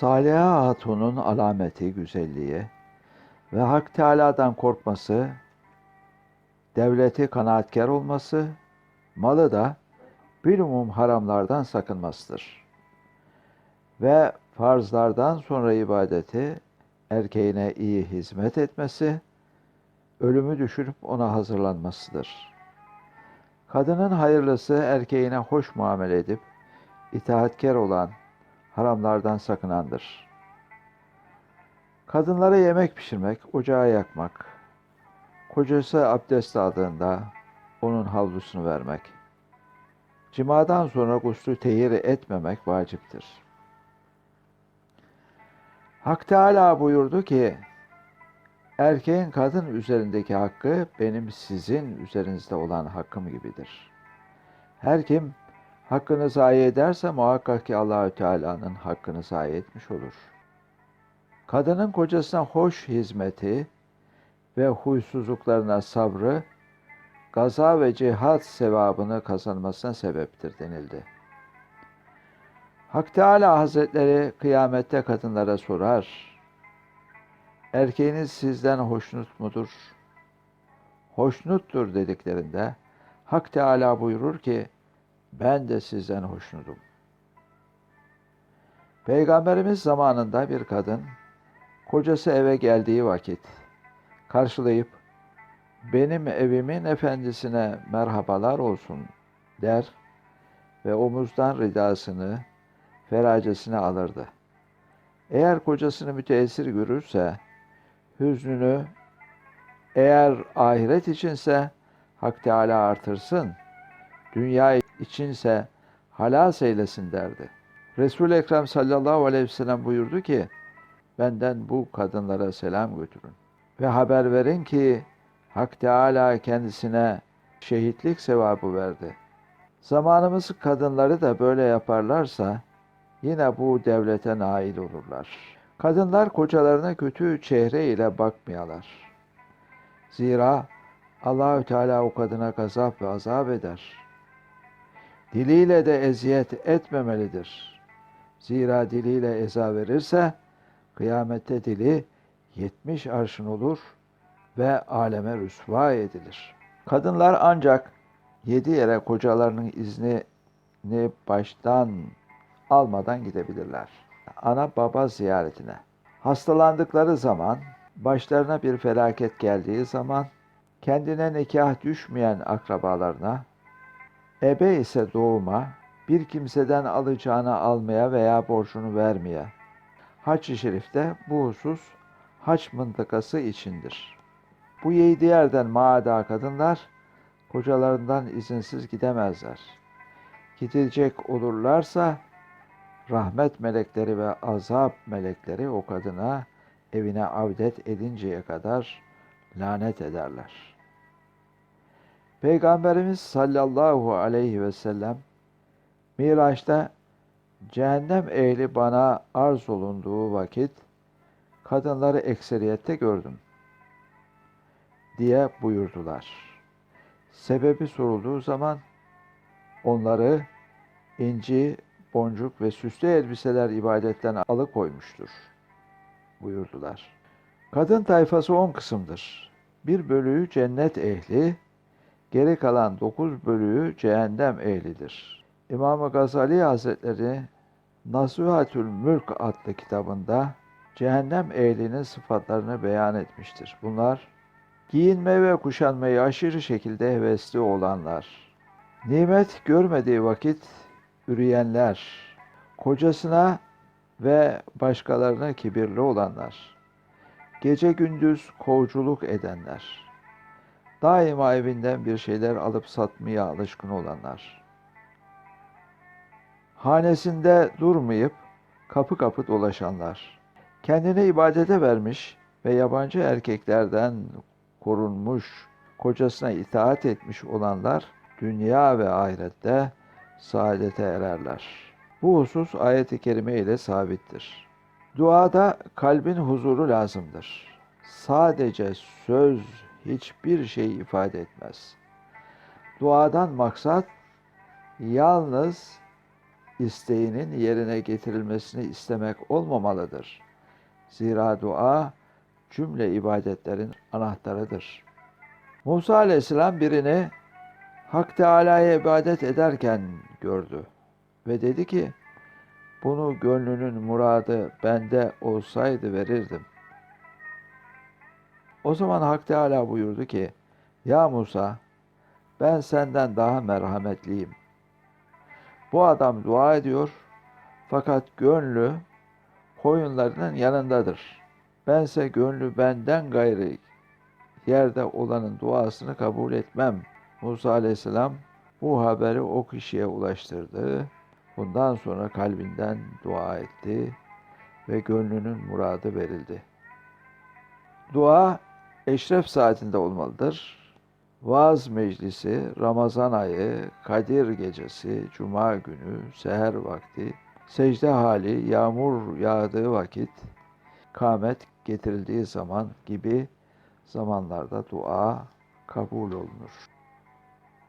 Saliha Hatun'un alameti güzelliği ve Hak Teâlâ'dan korkması, devleti kanaatkar olması, malı da bilumum haramlardan sakınmasıdır. Ve farzlardan sonra ibadeti, erkeğine iyi hizmet etmesi, ölümü düşürüp ona hazırlanmasıdır. Kadının hayırlısı erkeğine hoş muamele edip, itaatkar olan, haramlardan sakınandır. Kadınlara yemek pişirmek, ocağı yakmak, kocası abdest aldığında onun havlusunu vermek, cimadan sonra guslü tehir etmemek vaciptir. Hak Teala buyurdu ki, erkeğin kadın üzerindeki hakkı benim sizin üzerinizde olan hakkım gibidir. Her kim hakkını zayi ederse muhakkak ki Allahü Teala'nın hakkını zayi etmiş olur. Kadının kocasına hoş hizmeti ve huysuzluklarına sabrı, gaza ve cihat sevabını kazanmasına sebeptir denildi. Hak Teala Hazretleri kıyamette kadınlara sorar. Erkeğiniz sizden hoşnut mudur? Hoşnuttur dediklerinde Hak Teala buyurur ki ben de sizden hoşnutum. Peygamberimiz zamanında bir kadın kocası eve geldiği vakit karşılayıp benim evimin efendisine merhabalar olsun der ve omuzdan ridasını, feracesini alırdı. Eğer kocasını müteessir görürse hüznünü eğer ahiret içinse Hak Teala artırsın, dünya içinse halas eylesin derdi. Resul-i Ekrem sallallahu aleyhi ve sellem buyurdu ki, benden bu kadınlara selam götürün. Ve haber verin ki Hak Teala kendisine şehitlik sevabı verdi. Zamanımız kadınları da böyle yaparlarsa yine bu devlete nail olurlar. Kadınlar kocalarına kötü çehre ile bakmayalar. Zira Allahü Teala o kadına gazap ve azap eder. Diliyle de eziyet etmemelidir. Zira diliyle eza verirse kıyamette dili yetmiş arşın olur ve aleme rüsva edilir. Kadınlar ancak yedi yere kocalarının iznini baştan almadan gidebilirler. Ana baba ziyaretine. Hastalandıkları zaman, başlarına bir felaket geldiği zaman, kendine nikah düşmeyen akrabalarına, ebe ise doğuma, bir kimseden alacağını almaya veya borcunu vermeye. Hac-ı Şerif'te bu husus haç mıntıkası içindir. Bu yedi yerden maada kadınlar kocalarından izinsiz gidemezler. Gidecek olurlarsa rahmet melekleri ve azap melekleri o kadına evine avdet edinceye kadar lanet ederler. Peygamberimiz sallallahu aleyhi ve sellem Miraç'ta cehennem ehli bana arz olunduğu vakit kadınları ekseriyette gördüm diye buyurdular. Sebebi sorulduğu zaman onları inci, boncuk ve süslü elbiseler ibadetten alıkoymuştur buyurdular. Kadın tayfası on kısımdır. Bir bölüğü cennet ehli, geri kalan dokuz bölüğü cehennem ehlidir. İmam Gazali Hazretleri Nasuhatül Mülk adlı kitabında cehennem ehlinin sıfatlarını beyan etmiştir. Bunlar giyinme ve kuşanmayı aşırı şekilde hevesli olanlar, nimet görmediği vakit üreyenler, kocasına ve başkalarına kibirli olanlar, gece gündüz kovculuk edenler, daima evinden bir şeyler alıp satmaya alışkın olanlar, hanesinde durmayıp kapı kapı dolaşanlar, kendine ibadete vermiş ve yabancı erkeklerden korunmuş, kocasına itaat etmiş olanlar dünya ve ahirette saadete ererler. Bu husus ayet-i kerime ile sabittir. Duada kalbin huzuru lazımdır. Sadece söz hiçbir şey ifade etmez. Duadan maksat yalnız isteğinin yerine getirilmesini istemek olmamalıdır. Zira dua cümle ibadetlerin anahtarıdır. Musa aleyhisselam birini Hak Teala'ya ibadet ederken gördü ve dedi ki bunu gönlünün muradı bende olsaydı verirdim. O zaman Hak Teala buyurdu ki Ya Musa ben senden daha merhametliyim. Bu adam dua ediyor fakat gönlü koyunlarının yanındadır. Bense gönlü benden gayrı yerde olanın duasını kabul etmem. Musa aleyhisselam bu haberi o kişiye ulaştırdı. Bundan sonra kalbinden dua etti ve gönlünün muradı verildi. Dua eşref saatinde olmalıdır. Vaaz meclisi, Ramazan ayı, Kadir gecesi, Cuma günü, seher vakti, secde hali, yağmur yağdığı vakit, kâmet getirildiği zaman gibi zamanlarda dua kabul olunur.